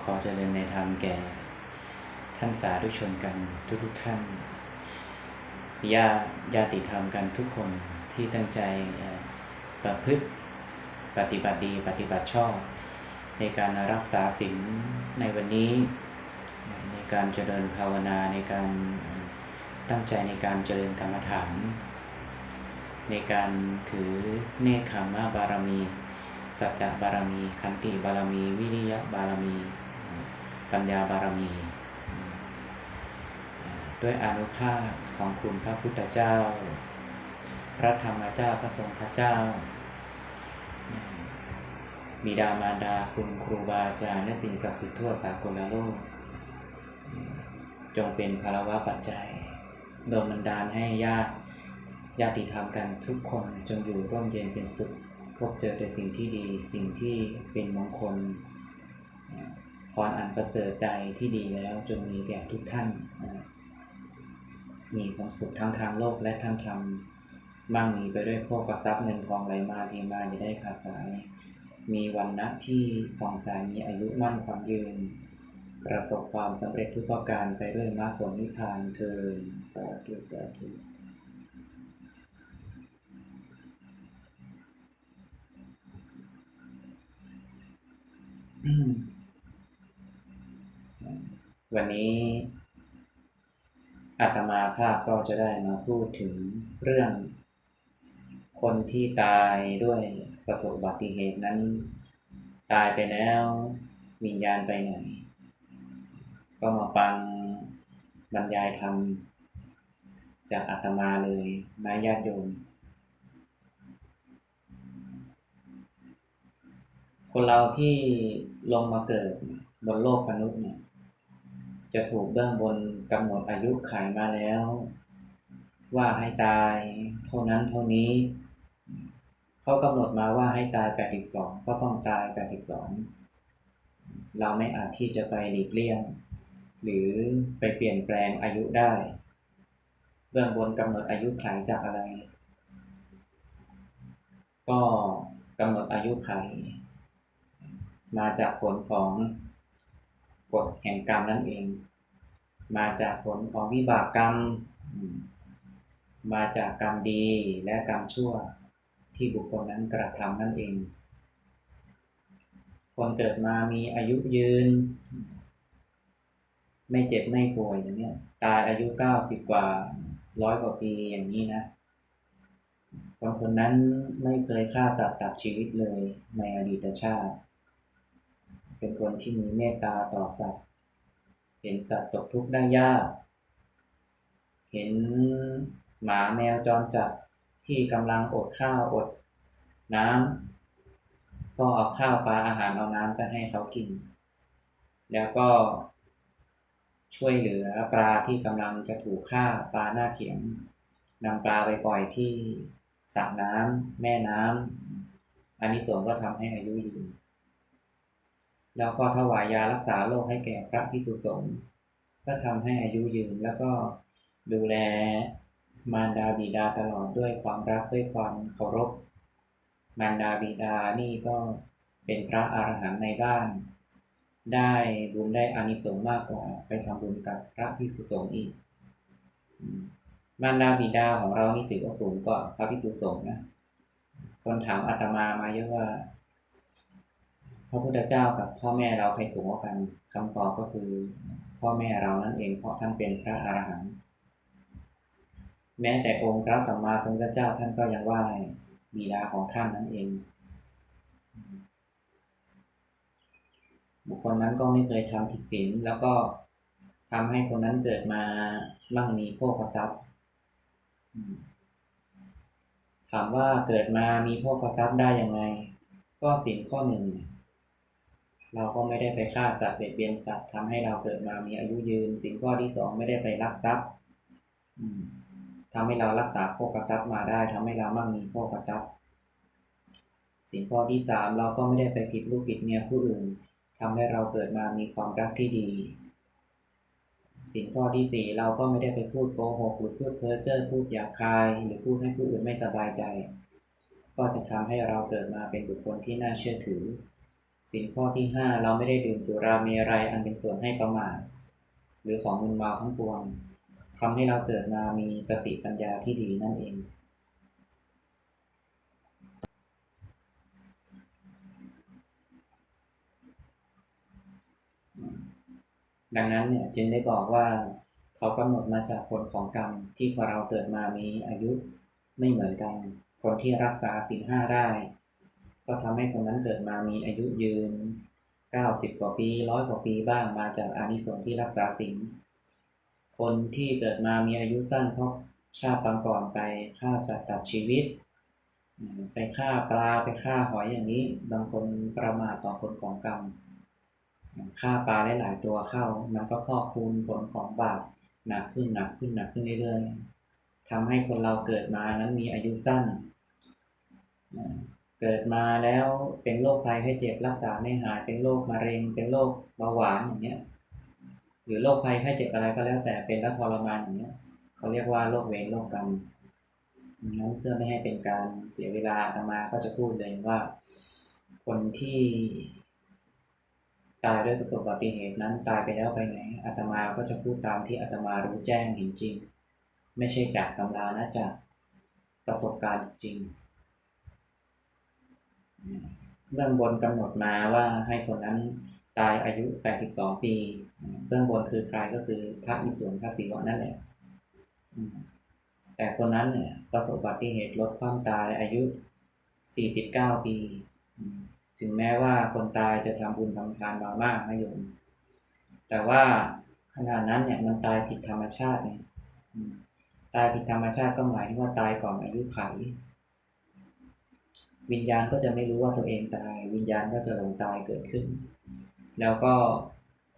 ขอเจริญในธรรมแก่ ท่านสาธุชนกันทุกทุกท่านญาญาติธรรมกันทุกคนที่ตั้งใจประพฤติปฏิบัติดีปฏิบัติชอบ ในการรักษาศีลในวันนี้ ในการเจริญภาวนาในการตั้งใจในการเจริญกรรมฐาน ในการถือเนคขมะบารมี สัจจะบารมี ขันติบารมี วิริยะบารมี ปัญญาบารมี ด้วยอนุภาพของคุณพระพุทธเจ้า พระธรรมเจ้าพระสงฆ์เจ้าบิดามารดาคุณครูบาอาจารย์และสิ่งศักดิ์สิทธิ์ทั่วสากลโลก จงเป็นภารวะปัจจัยโดนบันดาลให้ญาติญาติธรรมกันทุกคนจงอยู่ร่มเย็นเป็นสุข พบเจอแต่สิ่งที่ดี สิ่งที่เป็นมงคลพรอันประเสริฐใดที่ดีแล้วจงมีแก่ทุกท่าน มีความสุขทั้งทางโลกและทางธรรมมั่งมีไปด้วยพวกทรัพย์เงินทองไหลมาเทมาจะได้ขาสาย มีวันนะที่ผ่องใสมีอายุมั่นความยืน ประสบความสำเร็จทุกประการไปด้วยมรรคผลนิพพานเทินสาธุสาธุ วันนี้อาตมาภาพก็จะได้มาพูดถึงเรื่อง คนที่ตายด้วยประสบอุบัติเหตุนั้น ตายไปแล้ววิญญาณไปไหน ก็มาฟังบรรยายธรรมจากอาตมาเลยนะญาติโยม คนเราที่ลงมาเกิดบนโลกมนุษย์เนี่ย จะถูกเบื้องบนกำหนดอายุขายมาแล้ว ว่าให้ตาย เท่านั้นเท่านี้ เขากำหนดมาว่าให้ตาย 82 ก็ต้องตาย 82 เราไม่อาจที่จะไปหลีกเลี่ยง หรือไปเปลี่ยนแปลงอายุได้ เบื้องบนกำหนดอายุขายจากอะไร ก็กำหนดอายุขาย มาจากผลของกฎแห่งกรรมนั่นเอง มาจากผลของวิบากกรรม มาจากกรรมดีและกรรมชั่วที่บุคคลนั้นกระทำนั่นเอง คนเกิดมามีอายุยืน ไม่เจ็บไม่ป่วยอย่างนี้ตายอายุเก้าสิบกว่าร้อยกว่าปีอย่างนี้นะคนคนนั้นไม่เคยฆ่าสัตว์ตัดชีวิตเลยในอดีตชาติ เป็นคนที่มีเมตตาต่อสัตว์ เห็นสัตว์ตกทุกข์ได้ยาก เห็นหมาแมวจรจัดที่กำลังอดข้าวอดน้ำก็เอาข้าวปลาอาหารเอาน้ำไปให้เขากิน แล้วก็ช่วยเหลือปลาที่กำลังจะถูกฆ่าปลาหน้าเขียงนำปลาไปปล่อยที่สระน้ำแม่น้ำอันนี้สงส์ก็ทำให้อายุยืน แล้วก็ถวายยารักษาโรคให้แก่พระพิสุสงฆ์ก็ทำให้อายุยืนแล้วก็ดูแลมารดาบิดาตลอดด้วยความรักด้วยความเคารพ มารดาบิดานี่ก็เป็นพระอรหันต์ในบ้าน ได้บุญได้อานิสงส์มากกว่า ไปทำบุญกับพระพิสุสงฆ์อีก มารดาบิดาของเรานี่ถือว่าสูงกว่าพระพิสุสงฆ์นะ คนถามอาตมามาเยอะว่า พระพุทธเจ้ากับพ่อแม่เราใครสูงกว่ากันคำตอบก็คือ พ่อแม่เรานั่นเองเพราะท่านเป็นพระอรหันต์แม้แต่องค์พระสัมมาสัมพุทธเจ้าท่านก็ยังไหว้บิดาของท่านนั่นเอง บุคคลนั้นก็ไม่เคยทำผิดศีลแล้วก็ทำให้คนนั้นเกิดมามั่งมีโภคทรัพย์ถามว่าเกิดมามีโภคทรัพย์ได้ยังไง ก็สิ่งข้อหนึ่งเเราก็ไม่ได้ไปฆ่าสัตว์เบียดเบียนสัตว์ทำให้เราเกิดมามีอายุยืน สิ่งข้อที่สองไม่ได้ไปลักทรัพย์ทำให้เรารักษาโภคทรัพย์มาได้ทำให้เรามั่งมีโภคทรัพย์ สิ่งข้อที่สามเราก็ไม่ได้ไปผิดลูกผิดเมียผู้อื่นทำให้เราเกิดมามีความรักที่ดี สิ่งข้อที่สี่เราก็ไม่ได้ไปพูดโกหกหรือพูดเพ้อเจ้อพูดหยาบคาย หรือพูดให้ผู้อื่นไม่สบายใจ ก็จะทำให้เราเกิดมาเป็นบุคคลที่น่าเชื่อถือ สินข้อที่ห้าเราไม่ได้ดื่มสุราเมรัยอันเป็นส่วนให้ประมาทหรือของมึนเมาทั้งปวงทำให้เราเกิดมามีสติปัญญาที่ดีนั่นเอง ดังนั้นเนี่ยจึงได้บอกว่าเขากำหนดมาจากผลของกรรมที่พอเราเกิดมามีอายุไม่เหมือนกัน คนที่รักษาศีลห้าได้ ก็ทำให้คนนั้นเกิดมามีอายุยืน 90 กว่าปีร้อยกว่าปีบ้างมาจากอานิสงส์ที่รักษาศีลคนที่เกิดมามีอายุสั้นเพราะชาติปางก่อนไปฆ่าสัตว์ตัดชีวิต ไปฆ่าปลาไปฆ่าหอยอย่างนี้ บางคนประมาทต่อผลของกรรมฆ่าปลาหลายตัวเข้า มันก็พอกคูณผลของบาปหนักขึ้นหนักขึ้นหนักขึ้นเรื่อยๆทำให้คนเราเกิดมานั้นมีอายุสั้น เกิดมาแล้วเป็นโรคภัยไข้เจ็บรักษาไม่หายเป็นโรคมะเร็ง เป็นโรคเบาหวานอย่างเนี้ยหรือโรคภัยไข้เจ็บอะไรก็แล้วแต่เป็นแล้วทรมานอย่างเนี้ยเขาเรียกว่าโรคเวรโรคกรรมนั้นเพื่อไม่ให้เป็นการเสียเวลาอาตมาก็จะพูดเลยว่า คนที่ตายด้วยประสบอุบัติเหตุนั้นตายไปแล้วไปไหนอาตมาก็จะพูดตามที่อาตมารู้แจ้งเห็นจริง ไม่ใช่จากตำรานะจากประสบการณ์จริง เบื้องบนกำหนดมาว่าให้คนนั้นตายอายุ 82 ปี เบื้องบนคือใครก็คือพระอิศวรพระศิวะนั่นแหละแต่คนนั้นเนี่ยประสบอุบัติเหตุลดความตายอายุ 49 ปี ถึงแม้ว่าคนตายจะทำบุญทำทานมามากนะโยม แต่ว่าขณะนั้นเนี่ยมันตายผิดธรรมชาติเนี่ยตายผิดธรรมชาติก็หมายถึงว่าตายก่อนอายุไข วิญญาณก็จะไม่รู้ว่าตัวเองตาย วิญญาณก็จะหลงตายเกิดขึ้น แล้วก็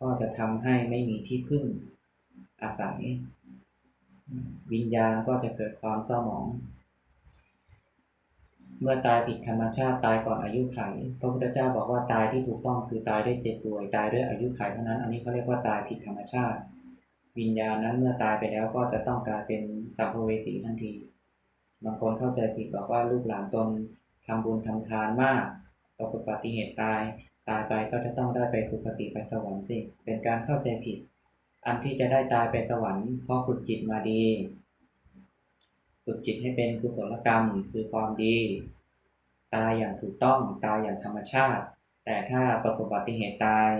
ก็จะทำให้ไม่มีที่พึ่งอาศัย วิญญาณก็จะเกิดความเศร้าหมอง เมื่อตายผิดธรรมชาติตายก่อนอายุไขพระพุทธเจ้าบอกว่าตายที่ถูกต้องคือตายด้วยเจ็บป่วยตายด้วยอายุไขเท่านั้น อันนี้เขาเรียกว่าตายผิดธรรมชาติ วิญญาณนั้นเมื่อตายไปแล้วก็จะต้องกลายเป็นสัมภเวสีทันที บางคนเข้าใจผิดบอกว่าลูกหลานตน ทำบุญทำทานมากประสบอุบัติเหตุตาย ตายไปก็จะต้องได้ไปสุคติไปสวรรค์สิ เป็นการเข้าใจผิด อันที่จะได้ตายไปสวรรค์เพราะฝึกจิตมาดี ฝึกจิตให้เป็นกุศลกรรมคือความดี ตายอย่างถูกต้องตายอย่างธรรมชาติ แต่ถ้าประสบอุบัติเหตุตาย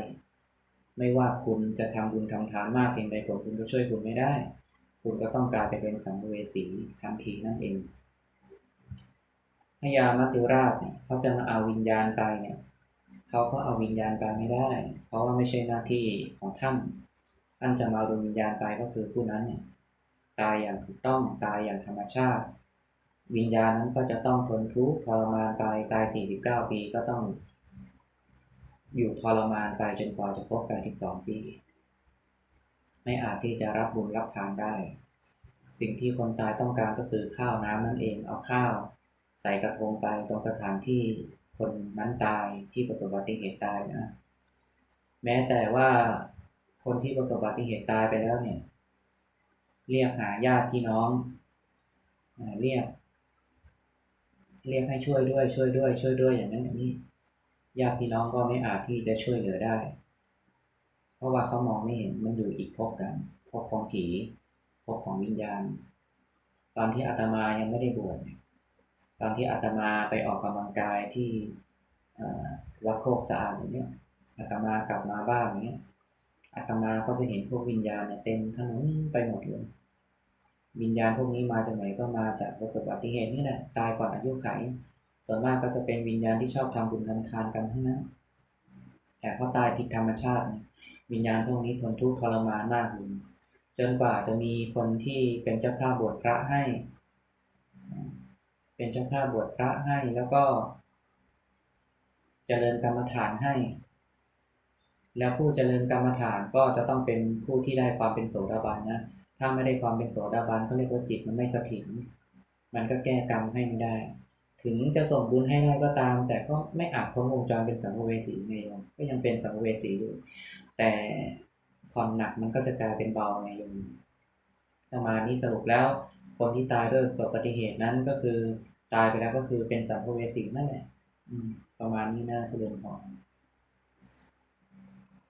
ไม่ว่าคุณจะทำบุญทำทานมากเพียงใดผลคุณก็ช่วยคุณไม่ได้ คุณก็ต้องกลายไปเป็นสัมเวสีทันทีนั่นเอง พญามัจจุราชเนี่ยเขาจะมาเอาวิญญาณไปเนี่ยเขาก็เอาวิญญาณไปไม่ได้ เพราะว่าไม่ใช่หน้าที่ของท่านท่านจะมาดูวิญญาณไปก็คือผู้นั้นเนี่ยตายอย่างถูกต้องตายอย่างธรรมชาติ วิญญาณนั้นก็จะต้องทนทุกข์ทรมานไปตาย 49 ปีก็ต้อง อยู่ทรมานไปจนกว่าจะครบ82 ปี ไม่อาจที่จะรับบุญรับทานได้ สิ่งที่คนตายต้องการก็คือข้าวน้ำนั่นเองเอาข้าว ใส่กระทงไปตรงสถานที่คนนั้นตายที่ประสบอุบัติเหตุตายนะ แม้แต่ว่าคนที่ประสบอุบัติเหตุตายไปแล้วเนี่ย เรียกหาญาติพี่น้องเรียก เรียกให้ช่วยด้วย ช่วยด้วย ช่วยด้วยอย่างนั้นอย่างนี้ญาติพี่น้องก็ไม่อาจที่จะช่วยเหลือได้ เพราะว่าเขามองไม่เห็นมันอยู่อีกภพกันภพของผีภพของวิญญาณ ตอนที่อาตมายังไม่ได้บวชเนี่ย ตอนที่อาตมาไปออกกำลังกายที่วัดโคกสะอาดอย่างเนี้ยอาตมากลับมาบ้านอย่างเนี้ยอาตมาก็จะเห็นพวกวิญญาณเนี่ยเต็มถนนไปหมดเลย วิญญาณพวกนี้มาจากไหนก็มาจากประสบอุบัติเหตุนี่แหละตายก่อนอายุไขส่วนมากก็จะเป็นวิญญาณที่ชอบทำบุญทำทานกันทั้งนั้นแต่เขาตายผิดธรรมชาติ วิญญาณพวกนี้ทนทุกข์ทรมานมากเลยจนกว่าจะมีคนที่เป็นเจ้าภาพบวชพระให้ เป็นเจ้าภาพบวชพระให้แล้วก็เจริญกรรมฐานให้ แล้วผู้เจริญกรรมฐานก็จะต้องเป็นผู้ที่ได้ความเป็นโสดาบันนะ ถ้าไม่ได้ความเป็นโสดาบันเขาเรียกว่าจิตมันไม่สถิตมันก็แก้กรรมให้ไม่ได้ ถึงจะส่งบุญให้ได้ก็ตาม แต่ก็ไม่อาจพ้นวงจรเป็นสัมภเวสีไงโยมก็ยังเป็นสัมภเวสีอยู่ แต่ความหนักมันก็จะกลายเป็นเบาไงโยมประมาณนี้สรุปแล้วคนที่ตายด้วยประสบอุบัติเหตุนั้นก็คือ ตายไปแล้วก็คือเป็นสัมภเวสีนั่นแหละประมาณนี้น่าจะเรียนพอ